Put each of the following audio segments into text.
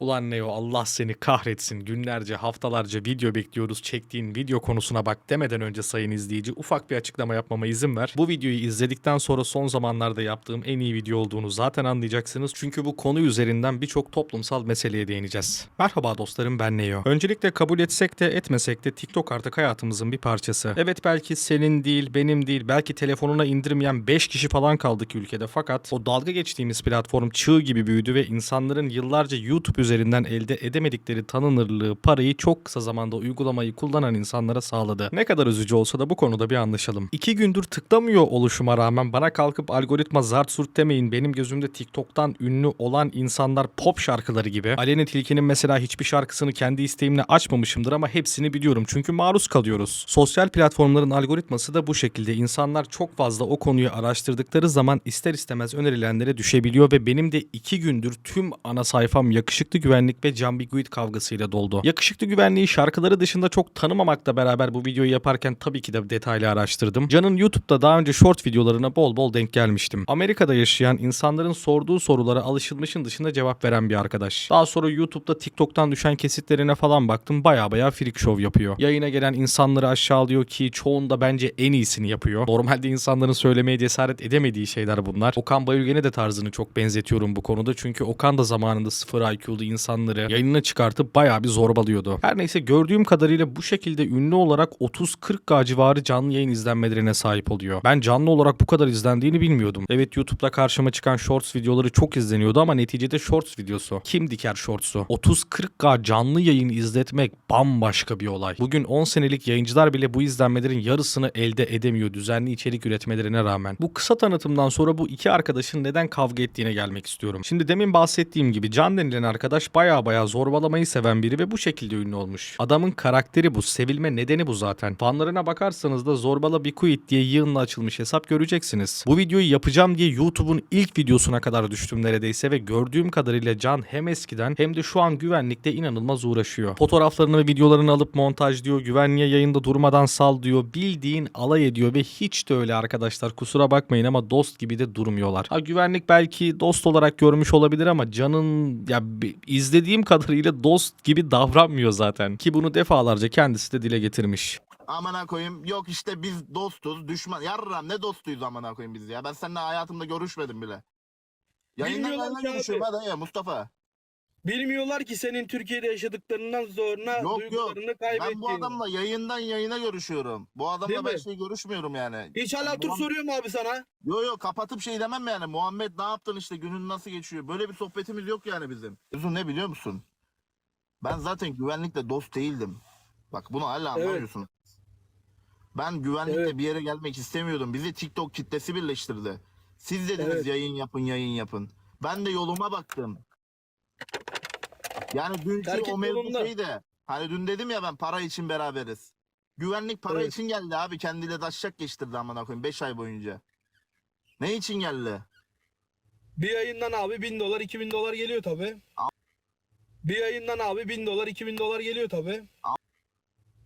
Ulan Neo Allah seni kahretsin. Günlerce, haftalarca video bekliyoruz. Çektiğin video konusuna bak demeden önce sayın izleyici ufak bir açıklama yapmama izin ver. Bu videoyu izledikten sonra son zamanlarda yaptığım en iyi video olduğunu zaten anlayacaksınız. Çünkü bu konu üzerinden birçok toplumsal meseleye değineceğiz. Merhaba dostlarım ben Neo. Öncelikle kabul etsek de etmesek de TikTok artık hayatımızın bir parçası. Evet belki senin değil, benim değil, belki telefonuna indirmeyen 5 kişi falan kaldık ülkede fakat o dalga geçtiğimiz platform çığ gibi büyüdü ve insanların yıllarca YouTube üzerinden elde edemedikleri tanınırlığı, parayı çok kısa zamanda uygulamayı kullanan insanlara sağladı. Ne kadar üzücü olsa da bu konuda bir anlaşalım. İki gündür tıklamıyor oluşuma rağmen bana kalkıp algoritma zart surt demeyin benim gözümde TikTok'tan ünlü olan insanlar pop şarkıları gibi. Aleyna Tilki'nin mesela hiçbir şarkısını kendi isteğimle açmamışımdır ama hepsini biliyorum çünkü maruz kalıyoruz. Sosyal platformların algoritması da bu şekilde. İnsanlar çok fazla o konuyu araştırdıkları zaman ister istemez önerilenlere düşebiliyor ve benim de iki gündür tüm ana sayfam yakışıklı güvenlik ve Cambiguit kavgasıyla doldu. Yakışıklı güvenliği şarkıları dışında çok tanımamakla beraber bu videoyu yaparken tabii ki de detaylı araştırdım. Can'ın YouTube'da daha önce short videolarına bol bol denk gelmiştim. Amerika'da yaşayan insanların sorduğu sorulara alışılmışın dışında cevap veren bir arkadaş. Daha sonra YouTube'da TikTok'tan düşen kesitlerine falan baktım baya baya freak show yapıyor. Yayına gelen insanları aşağılıyor ki çoğunda bence en iyisini yapıyor. Normalde insanların söylemeye cesaret edemediği şeyler bunlar. Okan Bayülgen'e de tarzını çok benzetiyorum bu konuda. Çünkü Okan da zamanında sıfır IQ'lu insanları yayınına çıkartıp bayağı bir zorbalıyordu. Her neyse gördüğüm kadarıyla bu şekilde ünlü olarak 30-40K civarı canlı yayın izlenmelerine sahip oluyor. Ben canlı olarak bu kadar izlendiğini bilmiyordum. Evet YouTube'da karşıma çıkan shorts videoları çok izleniyordu ama neticede shorts videosu. Kim diker shorts'u? 30-40K canlı yayın izletmek bambaşka bir olay. Bugün 10 senelik yayıncılar bile bu izlenmelerin yarısını elde edemiyor düzenli içerik üretmelerine rağmen. Bu kısa tanıtımdan sonra bu iki arkadaşın neden kavga ettiğine gelmek istiyorum. Şimdi demin bahsettiğim gibi Can denilen arkadaş baya baya zorbalamayı seven biri ve bu şekilde ünlü olmuş. Adamın karakteri bu, sevilme nedeni bu zaten. Fanlarına bakarsanız da zorbala bir quit diye yığınla açılmış hesap göreceksiniz. Bu videoyu yapacağım diye YouTube'un ilk videosuna kadar düştüm neredeyse ve gördüğüm kadarıyla Can hem eskiden hem de şu an güvenlikte inanılmaz uğraşıyor. Fotoğraflarını ve videolarını alıp montajlıyor, güvenliğe yayında durmadan sal diyor, bildiğin alay ediyor ve hiç de öyle arkadaşlar kusura bakmayın ama dost gibi de durmuyorlar. Ha güvenlik belki dost olarak görmüş olabilir ama Can'ın ya izlediğim kadarıyla dost gibi davranmıyor zaten. Ki bunu defalarca kendisi de dile getirmiş. Amına koyayım yok işte biz dostuz düşman yarram ne dostuyuz amına koyayım biz ya ben seninle hayatımda görüşmedim bile. Yayından yayına ki abi. görüşüyorum hadi ya Mustafa. Bilmiyorlar ki senin Türkiye'de yaşadıklarından sonra Yok, yok. duygularını kaybettiğini. Ben bu adamla yayından yayına görüşüyorum. Bu adamla Değil ben mi? şey görüşmüyorum yani. Hiç hala tur Muhammed- soruyorum abi sana. Yo yo kapatıp şey demem yani. Muhammed ne yaptın işte günün nasıl geçiyor? Böyle bir sohbetimiz yok yani bizim. Uzun ne biliyor musun? Ben zaten güvenlikle dost değildim. Bak bunu hala Evet. anlamıyorsun. Ben güvenlikle Evet. bir yere gelmek istemiyordum. Bizi TikTok kitlesi birleştirdi. Siz dediniz Evet. yayın yapın yayın yapın. Ben de yoluma baktım. Yani dünkü Herkes o mevzu yolunda. şeydi. Hani dün dedim ya ben para için beraberiz. Güvenlik para Evet. için geldi abi. Kendiyle daşşak geçtirdi amına koyayım 5 ay boyunca. Ne için geldi? Bir yayından abi 1000 dolar 2000 dolar geliyor tabi. Bir yayından abi 1000 dolar 2000 dolar geliyor tabi.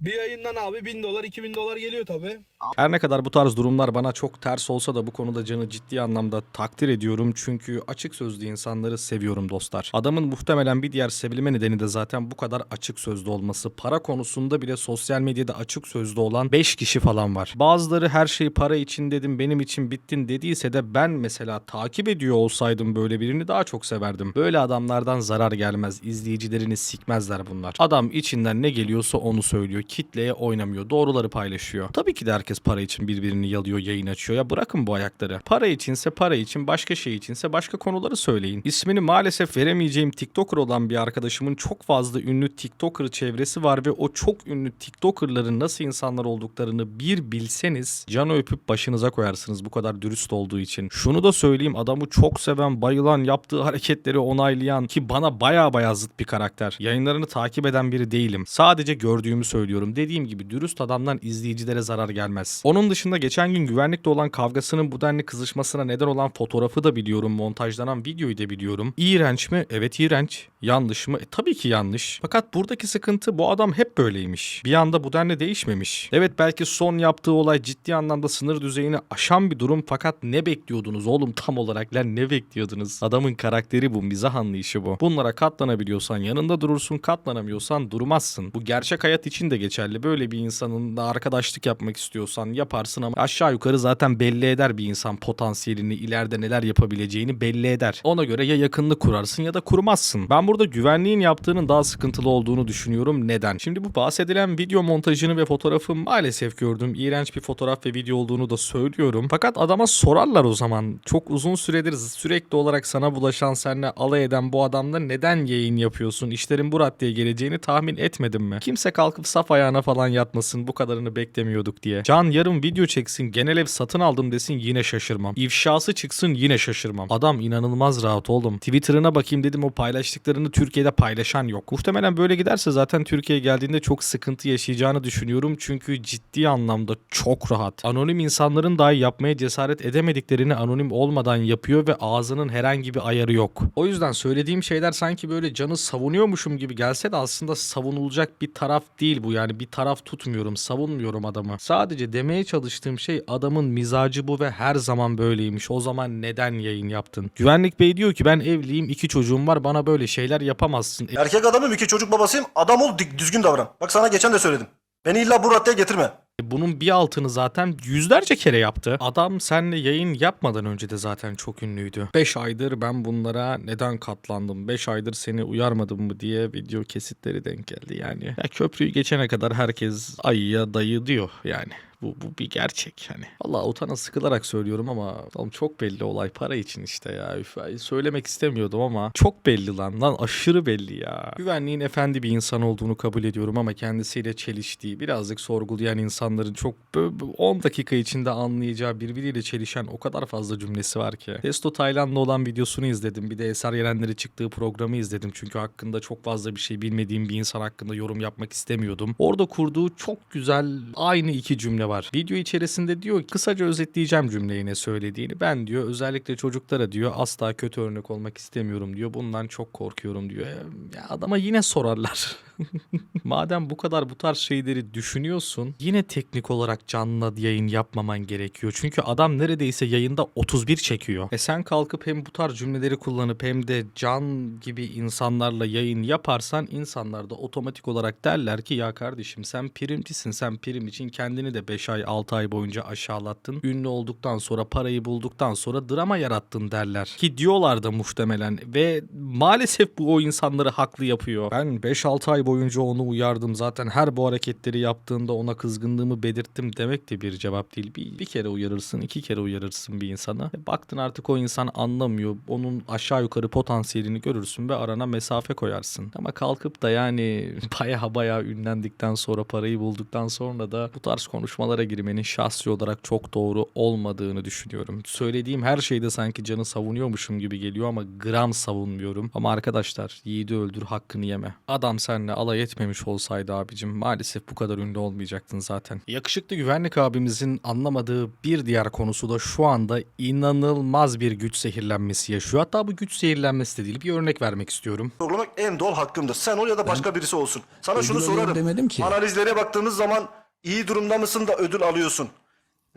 Bir yayından abi 1000 dolar 2000 dolar geliyor tabi. Her ne kadar bu tarz durumlar bana çok ters olsa da bu konuda Can'ı ciddi anlamda takdir ediyorum. Çünkü açık sözlü insanları seviyorum dostlar. Adamın muhtemelen bir diğer sevilme nedeni de zaten bu kadar açık sözlü olması. Para konusunda bile sosyal medyada açık sözlü olan 5 kişi falan var. Bazıları her şeyi para için dedim benim için bittin dediyse de ben mesela takip ediyor olsaydım böyle birini daha çok severdim. Böyle adamlardan zarar gelmez. İzleyicilerini sikmezler bunlar. Adam içinden ne geliyorsa onu söylüyor. Kitleye oynamıyor. Doğruları paylaşıyor. Tabii ki de herkes para için birbirini yalıyor, yayın açıyor. Ya bırakın bu ayakları. Para içinse para için, başka şey içinse başka konuları söyleyin. İsmini maalesef veremeyeceğim TikToker olan bir arkadaşımın çok fazla ünlü TikToker çevresi var ve o çok ünlü TikTokerların nasıl insanlar olduklarını bir bilseniz canı öpüp başınıza koyarsınız bu kadar dürüst olduğu için. Şunu da söyleyeyim adamı çok seven, bayılan, yaptığı hareketleri onaylayan ki bana baya baya zıt bir karakter. Yayınlarını takip eden biri değilim. Sadece gördüğümü söylüyorum. Dediğim gibi dürüst adamdan izleyicilere zarar gelmez. Onun dışında geçen gün güvenlikle olan kavgasının bu denli kızışmasına neden olan fotoğrafı da biliyorum. Montajlanan videoyu da biliyorum. İğrenç mi? Evet iğrenç. Yanlış mı? E, tabii ki yanlış. Fakat buradaki sıkıntı bu adam hep böyleymiş. Bir anda bu denli değişmemiş. Evet belki son yaptığı olay ciddi anlamda sınır düzeyini aşan bir durum fakat ne bekliyordunuz oğlum tam olarak lan ne bekliyordunuz? Adamın karakteri bu, mizah anlayışı bu. Bunlara katlanabiliyorsan yanında durursun, katlanamıyorsan durmazsın. Bu gerçek hayat için de geçerli. Böyle bir insanın da arkadaşlık yapmak istiyorsan yaparsın ama aşağı yukarı zaten belli eder bir insan potansiyelini, ileride neler yapabileceğini belli eder. Ona göre ya yakınlık kurarsın ya da kurmazsın. Ben burada güvenliğin yaptığının daha sıkıntılı olduğunu düşünüyorum. Neden? Şimdi bu bahsedilen video montajını ve fotoğrafı maalesef gördüm. İğrenç bir fotoğraf ve video olduğunu da söylüyorum. Fakat adama sorarlar o zaman. Çok uzun süredir sürekli olarak sana bulaşan, seninle alay eden bu adamla neden yayın yapıyorsun? İşlerin bu raddeye geleceğini tahmin etmedim mi? Kimse kalkıp saf ayağına falan yatmasın. Bu kadarını beklemiyorduk diye. Can yarın video çeksin, genel ev satın aldım desin yine şaşırmam. İfşası çıksın yine şaşırmam. Adam inanılmaz rahat oğlum. Twitter'ına bakayım dedim o paylaştıklarını Türkiye'de paylaşan yok. Muhtemelen böyle giderse zaten Türkiye'ye geldiğinde çok sıkıntı yaşayacağını düşünüyorum. Çünkü ciddi anlamda çok rahat. Anonim insanların dahi yapmaya cesaret edemediklerini anonim olmadan yapıyor ve ağzının herhangi bir ayarı yok. O yüzden söylediğim şeyler sanki böyle canı savunuyormuşum gibi gelse de aslında savunulacak bir taraf değil bu. Yani bir taraf tutmuyorum, savunmuyorum adamı. Sadece demeye çalıştığım şey adamın mizacı bu ve her zaman böyleymiş. O zaman neden yayın yaptın? Güvenlik Bey diyor ki ben evliyim, iki çocuğum var, bana böyle şeyler yapamazsın. Erkek adamım iki çocuk babasıyım. Adam ol düzgün davran. Bak sana geçen de söyledim. Beni illa bu raddeye getirme. Bunun bir altını zaten yüzlerce kere yaptı. Adam senle yayın yapmadan önce de zaten çok ünlüydü. 5 aydır ben bunlara neden katlandım? 5 aydır seni uyarmadım mı diye video kesitleri denk geldi yani. Ya köprüyü geçene kadar herkes ayıya dayı diyor yani. Bu, bu bir gerçek hani. Allah utana sıkılarak söylüyorum ama oğlum çok belli olay para için işte ya. Üf, söylemek istemiyordum ama çok belli lan. Lan aşırı belli ya. Güvenliğin efendi bir insan olduğunu kabul ediyorum ama kendisiyle çeliştiği, birazcık sorgulayan insanların çok bö- bö- 10 dakika içinde anlayacağı birbiriyle çelişen o kadar fazla cümlesi var ki. Testo Tayland'la olan videosunu izledim. Bir de Eser Yerenleri çıktığı programı izledim. Çünkü hakkında çok fazla bir şey bilmediğim bir insan hakkında yorum yapmak istemiyordum. Orada kurduğu çok güzel aynı iki cümle var. Video içerisinde diyor kısaca özetleyeceğim cümleyi ne söylediğini. Ben diyor özellikle çocuklara diyor asla kötü örnek olmak istemiyorum diyor. Bundan çok korkuyorum diyor. Ya adama yine sorarlar. Madem bu kadar bu tarz şeyleri düşünüyorsun yine teknik olarak canlı yayın yapmaman gerekiyor. Çünkü adam neredeyse yayında 31 çekiyor. E sen kalkıp hem bu tarz cümleleri kullanıp hem de can gibi insanlarla yayın yaparsan insanlar da otomatik olarak derler ki ya kardeşim sen primcisin sen prim için kendini de 5 ay 6 ay boyunca aşağılattın. Ünlü olduktan sonra parayı bulduktan sonra drama yarattın derler. Ki diyorlar da muhtemelen ve maalesef bu o insanları haklı yapıyor. Ben 5-6 ay boyunca onu uyardım zaten her bu hareketleri yaptığında ona kızgınlığımı belirttim demek de bir cevap değil. Bir, bir kere uyarırsın iki kere uyarırsın bir insana. E, baktın artık o insan anlamıyor. Onun aşağı yukarı potansiyelini görürsün ve arana mesafe koyarsın. Ama kalkıp da yani baya baya ünlendikten sonra parayı bulduktan sonra da bu tarz konuşmalara girmenin şahsi olarak çok doğru olmadığını düşünüyorum. Söylediğim her şeyde sanki canı savunuyormuşum gibi geliyor ama gram savunmuyorum. Ama arkadaşlar yiğidi öldür hakkını yeme. Adam seninle alay etmemiş olsaydı abicim maalesef bu kadar ünlü olmayacaktın zaten. Yakışıklı güvenlik abimizin anlamadığı bir diğer konusu da şu anda inanılmaz bir güç zehirlenmesi yaşıyor. Hatta bu güç zehirlenmesi de değil bir örnek vermek istiyorum. Sorgulamak en doğal hakkımdır. Sen ol ya da başka birisi olsun. Sana şunu sorarım. demedim ki. Analizlere baktığımız zaman iyi durumda mısın da ödül alıyorsun.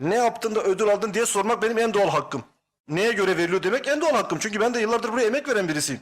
Ne yaptın da ödül aldın diye sormak benim en doğal hakkım. Neye göre veriliyor demek en doğal hakkım. Çünkü ben de yıllardır buraya emek veren birisiyim.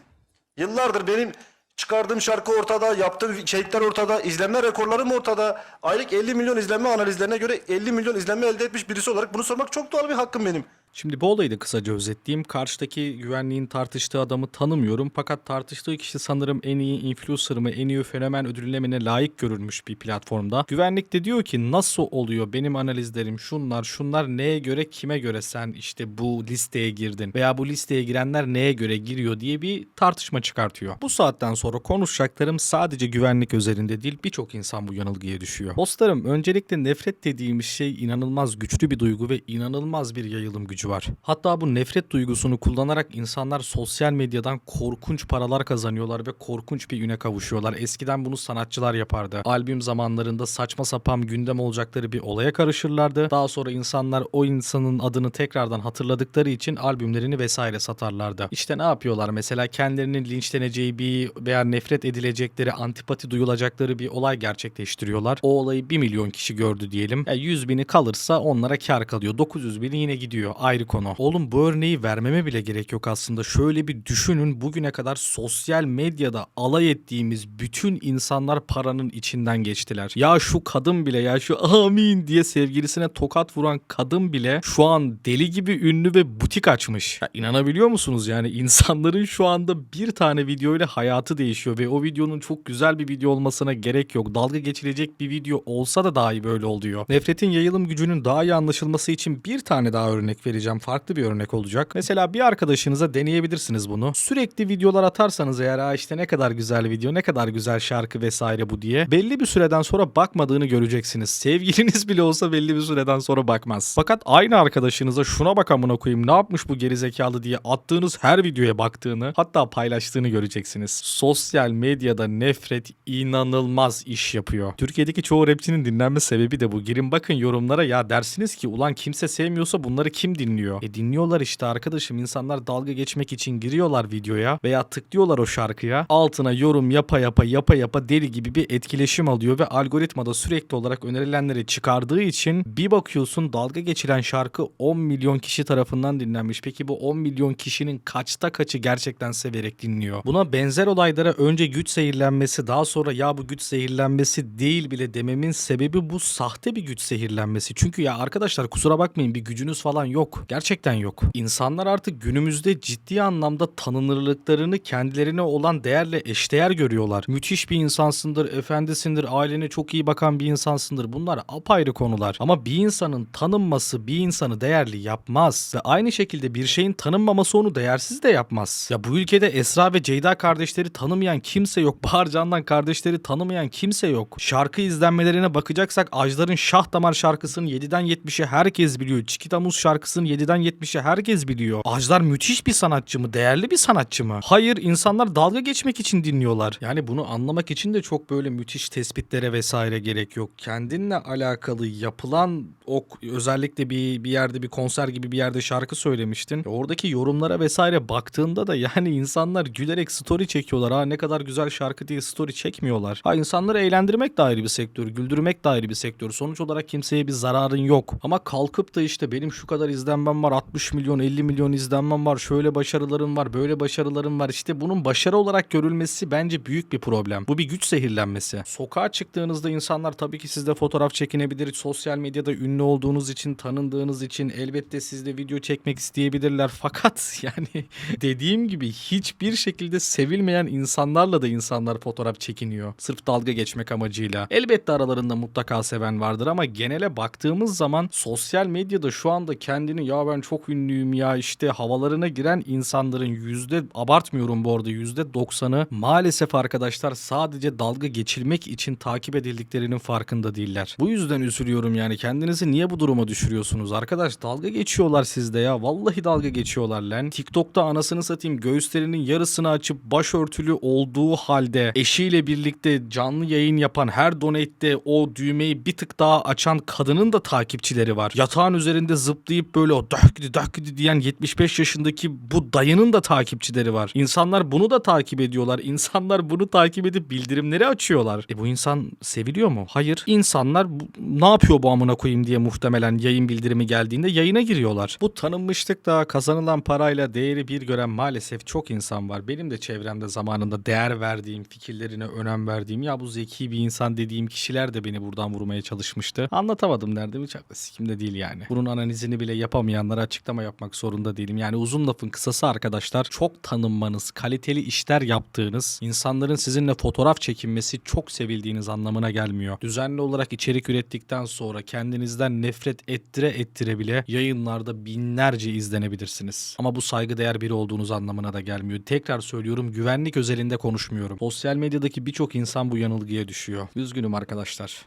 Yıllardır benim çıkardığım şarkı ortada, yaptığım içerikler ortada, izlenme rekorlarım ortada. Aylık 50 milyon izlenme analizlerine göre 50 milyon izlenme elde etmiş birisi olarak bunu sormak çok doğal bir hakkım benim. Şimdi bu olayı da kısaca özetleyeyim. Karşıdaki güvenliğin tartıştığı adamı tanımıyorum. Fakat tartıştığı kişi sanırım en iyi influencer mı, en iyi fenomen ödüllemene layık görülmüş bir platformda. Güvenlik de diyor ki nasıl oluyor benim analizlerim şunlar şunlar neye göre kime göre sen işte bu listeye girdin veya bu listeye girenler neye göre giriyor diye bir tartışma çıkartıyor. Bu saatten sonra konuşacaklarım sadece güvenlik özelinde değil birçok insan bu yanılgıya düşüyor. Dostlarım öncelikle nefret dediğimiz şey inanılmaz güçlü bir duygu ve inanılmaz bir yayılım gücü gücü var. Hatta bu nefret duygusunu kullanarak insanlar sosyal medyadan korkunç paralar kazanıyorlar ve korkunç bir üne kavuşuyorlar. Eskiden bunu sanatçılar yapardı. Albüm zamanlarında saçma sapan gündem olacakları bir olaya karışırlardı. Daha sonra insanlar o insanın adını tekrardan hatırladıkları için albümlerini vesaire satarlardı. İşte ne yapıyorlar mesela kendilerinin linçleneceği bir veya nefret edilecekleri, antipati duyulacakları bir olay gerçekleştiriyorlar. O olayı 1 milyon kişi gördü diyelim. Ya 100 bini kalırsa onlara kar kalıyor. 900 bini yine gidiyor. Ayrı konu. Oğlum bu örneği vermeme bile gerek yok aslında. Şöyle bir düşünün bugüne kadar sosyal medyada alay ettiğimiz bütün insanlar paranın içinden geçtiler. Ya şu kadın bile ya şu amin diye sevgilisine tokat vuran kadın bile şu an deli gibi ünlü ve butik açmış. Ya inanabiliyor musunuz yani insanların şu anda bir tane videoyla hayatı değişiyor ve o videonun çok güzel bir video olmasına gerek yok. Dalga geçilecek bir video olsa da dahi böyle oluyor. Nefretin yayılım gücünün daha iyi anlaşılması için bir tane daha örnek vereceğim. Farklı bir örnek olacak. Mesela bir arkadaşınıza deneyebilirsiniz bunu. Sürekli videolar atarsanız eğer "Aa işte ne kadar güzel video, ne kadar güzel şarkı vesaire bu diye belli bir süreden sonra bakmadığını göreceksiniz. Sevgiliniz bile olsa belli bir süreden sonra bakmaz. Fakat aynı arkadaşınıza şuna bak amına koyayım ne yapmış bu gerizekalı diye attığınız her videoya baktığını hatta paylaştığını göreceksiniz. Sosyal medyada nefret inanılmaz iş yapıyor. Türkiye'deki çoğu rapçinin dinlenme sebebi de bu. Girin bakın yorumlara ya dersiniz ki ulan kimse sevmiyorsa bunları kim dinliyor? E dinliyorlar işte arkadaşım insanlar dalga geçmek için giriyorlar videoya veya tıklıyorlar o şarkıya. Altına yorum yapa yapa yapa yapa deli gibi bir etkileşim alıyor ve algoritmada sürekli olarak önerilenleri çıkardığı için bir bakıyorsun dalga geçilen şarkı 10 milyon kişi tarafından dinlenmiş. Peki bu 10 milyon kişinin kaçta kaçı gerçekten severek dinliyor? Buna benzer olaylara önce güç zehirlenmesi daha sonra ya bu güç zehirlenmesi değil bile dememin sebebi bu sahte bir güç zehirlenmesi. Çünkü ya arkadaşlar kusura bakmayın bir gücünüz falan yok. Gerçekten yok. İnsanlar artık günümüzde ciddi anlamda tanınırlıklarını kendilerine olan değerle eşdeğer görüyorlar. Müthiş bir insansındır, efendisindir, ailene çok iyi bakan bir insansındır. Bunlar apayrı konular. Ama bir insanın tanınması bir insanı değerli yapmaz. Ve aynı şekilde bir şeyin tanınmaması onu değersiz de yapmaz. Ya bu ülkede Esra ve Ceyda kardeşleri tanımayan kimse yok. Bahar Candan kardeşleri tanımayan kimse yok. Şarkı izlenmelerine bakacaksak Ajdar'ın Şah Damar şarkısının 7'den 70'e herkes biliyor. Çikitamuz şarkısının 7'den 70'e herkes biliyor. Ajdar müthiş bir sanatçı mı? Değerli bir sanatçı mı? Hayır insanlar dalga geçmek için dinliyorlar. Yani bunu anlamak için de çok böyle müthiş tespitlere vesaire gerek yok. Kendinle alakalı yapılan o özellikle bir bir yerde bir konser gibi bir yerde şarkı söylemiştin. Oradaki yorumlara vesaire baktığında da yani insanlar gülerek story çekiyorlar. Ha ne kadar güzel şarkı diye story çekmiyorlar. Ha insanları eğlendirmek de ayrı bir sektör, güldürmek de ayrı bir sektör. Sonuç olarak kimseye bir zararın yok. Ama kalkıp da işte benim şu kadar izlenmem var, 60 milyon, 50 milyon izlenmem var, şöyle başarılarım var, böyle başarılarım var. İşte bunun başarı olarak görülmesi bence büyük bir problem. Bu bir güç zehirlenmesi. Sokağa çıktığınızda insanlar tabii ki sizde fotoğraf çekinebilir. Sosyal medyada ünlü olduğunuz için, tanındığınız için elbette sizde video çekmek isteyebilirler. Fakat yani dediğim gibi hiçbir şekilde sevilmeyen insanlarla da insanlar fotoğraf çekiniyor. Sırf dalga geçmek amacıyla. Elbette aralarında mutlaka seven vardır ama genele baktığımız zaman sosyal medyada şu anda kendini ya ben çok ünlüyüm ya işte havalarına giren insanların yüzde abartmıyorum bu arada yüzde doksanı maalesef arkadaşlar sadece dalga geçilmek için takip edildiklerinin farkında değiller. Bu yüzden üzülüyorum yani kendinizi niye bu duruma düşürüyorsunuz arkadaş dalga geçiyorlar sizde ya vallahi dalga geçiyorlar lan. TikTok'ta anasını satayım göğüslerinin yarısını açıp başörtülü olduğu halde eşiyle birlikte canlı yayın yapan her donate'de o düğmeyi bir tık daha açan kadının da takipçileri var. Yatağın üzerinde zıplayıp böyle o dahkidi dahkidi diyen 75 yaşındaki bu dayının da takipçileri var. İnsanlar bunu da takip ediyorlar. İnsanlar bunu takip edip bildirimleri açıyorlar. E bu insan seviliyor mu? Hayır. İnsanlar bu- ne yapıyor bu amına koyayım diye muhtemelen yayın bildirimi geldiğinde yayına giriyorlar. Bu tanınmışlık da kazanılan parayla değeri bir gören maalesef çok insan var. Benim de çevremde zamanında değer verdiğim, fikirlerine önem verdiğim ya bu zeki bir insan dediğim kişiler de beni buradan vurmaya çalışmıştı. Anlatamadım derdimi çok da sikimde değil yani. Bunun analizini bile yapamayanlara açıklama yapmak zorunda değilim. Yani uzun lafın kısası arkadaşlar çok tanınmanız, kaliteli işler yaptığınız, insanların sizinle fotoğraf çekinmesi çok sevildiğiniz anlamına gelmiyor. Düzenli olarak içerik ürettikten sonra kendinizden nefret ettire ettire bile yayınlarda binlerce izlenebilirsiniz. Ama bu saygıdeğer biri olduğunuz anlamına da gelmiyor. Tekrar söylüyorum güvenlik özelinde konuşmuyorum. Sosyal medyadaki birçok insan bu yanılgıya düşüyor. Üzgünüm arkadaşlar.